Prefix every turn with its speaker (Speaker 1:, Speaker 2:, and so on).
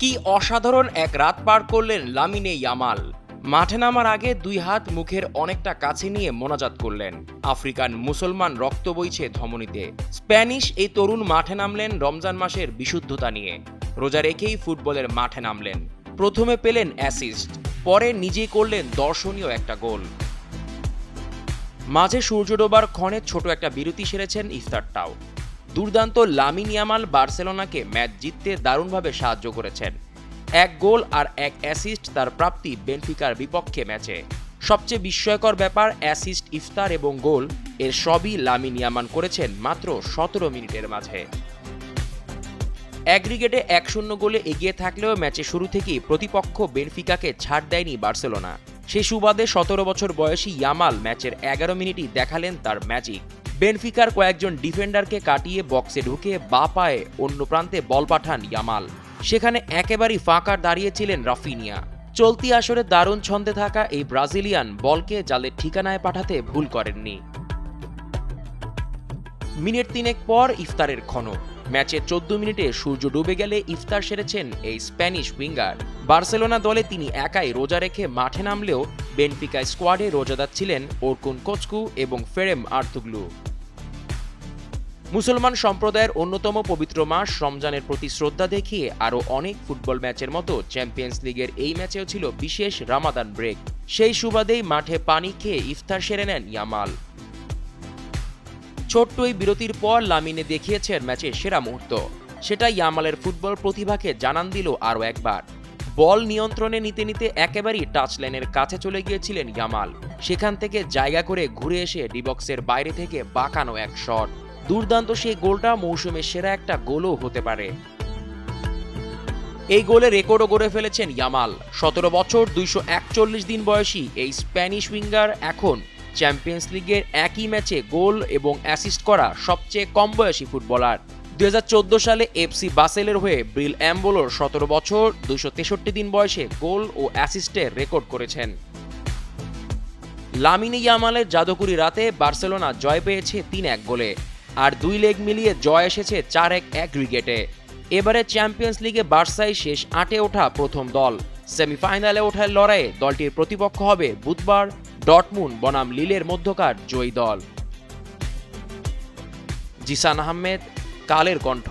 Speaker 1: কি অসাধারণ এক রাত পার করলেন লামিনে ইয়ামাল। মাঠে নামার আগে দুই হাত মুখের অনেকটা কাছে নিয়ে মোনাজাত করলেন। আফ্রিকান মুসলমান রক্ত বইছে ধমনীতে। স্প্যানিশ এই তরুণ মাঠে নামলেন রমজান মাসের বিশুদ্ধতা নিয়ে। রোজা রেখেই ফুটবলের মাঠে নামলেন। প্রথমে পেলেন অ্যাসিস্ট, পরে নিজেই করলেন দর্শনীয় একটা গোল। মাঝে সূর্য ডোবার ক্ষণে ছোট একটা বিরতি সেরেছেন ইফতারটাও। দুর্দান্ত লামিন ইয়ামাল বার্সেলোনাকে ম্যাচ জিততে দারুণভাবে সাহায্য করেছেন। এক গোল আর এক অ্যাসিস্ট তার প্রাপ্তি বেনফিকার বিপক্ষে ম্যাচে। সবচেয়ে বিস্ময়কর ব্যাপার, অ্যাসিস্ট ইফতার এবং গোল, এর সবই লামিন ইয়ামান করেছেন মাত্র সতেরো মিনিটের মাঝে। অ্যাগ্রিগেটে এক শূন্য গোলে এগিয়ে থাকলেও ম্যাচে শুরু থেকেই প্রতিপক্ষ বেনফিকাকে ছাড় দেয়নি বার্সেলোনা। সেই সুবাদে সতেরো বছর বয়সী ইয়ামাল ম্যাচের এগারো মিনিটই দেখালেন তার ম্যাজিক। বেনফিকার কয়েকজন ডিফেন্ডারকে কাটিয়ে বক্সে ঢুকে বা পায়ে অন্য প্রান্তে বল পাঠান ইয়ামাল। সেখানে একেবারেই ফাঁকা দাঁড়িয়েছিলেন রাফিনিয়া। চলতি আসরে দারুণ ছন্দে থাকা এই ব্রাজিলিয়ান বলকে জালের ঠিকানায় পাঠাতে ভুল করেননি। মিনিট তিনেক পর ইফতারের ক্ষণ। ম্যাচের চোদ্দ মিনিটে সূর্য ডুবে গেলে ইফতার সেরেছেন এই স্প্যানিশ উইঙ্গার। বার্সেলোনা দলে তিনি একাই রোজা রেখে মাঠে নামলেও বেনফিকা স্কোয়াডে রোজাদার ছিলেন ওরকুন কোচকু এবং ফেরেম আর্তুগলু। মুসলমান সম্প্রদায়ের অন্যতম পবিত্র মাস রমজানের প্রতি শ্রদ্ধা দেখিয়ে আরও অনেক ফুটবল ম্যাচের মতো চ্যাম্পিয়ন্স লিগের এই ম্যাচেও ছিল বিশেষ রামাদান ব্রেক। সেই সুবাদেই মাঠে পানি খেয়ে ইফতার সেরে নেন ইয়ামাল। ছোট্ট এই বিরতির পর লামিনে দেখিয়েছেন ম্যাচের সেরা মুহূর্ত। সেটা ইয়ামালের ফুটবল প্রতিভাকে জানান দিল আরও একবার। বল নিয়ন্ত্রণে নিতে নিতে একেবারেই টাচ লাইনের কাছে চলে গিয়েছিলেন ইয়ামাল। সেখান থেকে জায়গা করে ঘুরে এসে ডিবক্সের বাইরে থেকে বাঁকানো এক শট। দুর্দান্ত সেই গোলটা মৌসুমের সেরা একটা গোলও হতে পারে। এই গোলে রেকর্ডও গড়ে ফেলেছেন ইয়ামাল। সতেরো বছর, দুইশো একচল্লিশ দিন বয়সী এই স্প্যানিশ উইঙ্গার এখন চ্যাম্পিয়ন্স লিগের একই ম্যাচে গোল এবং অ্যাসিস্ট করা সবচেয়ে কম বয়সী ফুটবলার। দুই হাজার চোদ্দ সালে এফসি বাসেলের হয়ে ব্রিল অ্যাম্বোলোর সতেরো বছর, দুইশো তেষট্টি দিন বয়সে গোল ও অ্যাসিস্টের রেকর্ড করেছেন। লামিনে ইয়ামালের জাদুকুরি রাতে বার্সেলোনা জয় পেয়েছে তিন এক গোলে। আর দুই লেগ মিলিয়ে জয় এসেছে চার এক অ্যাগ্রিগেটে এবারে চ্যাম্পিয়ন্স লিগে বার্সাই শেষ আটে ওঠা প্রথম দল। সেমিফাইনালে ওঠার লড়াইয়ে দলটির প্রতিপক্ষ হবে বুধবার ডটমুন বনাম লিলের মধ্যকার জয়ী দল। জিসান আহমেদ, কালের কণ্ঠ।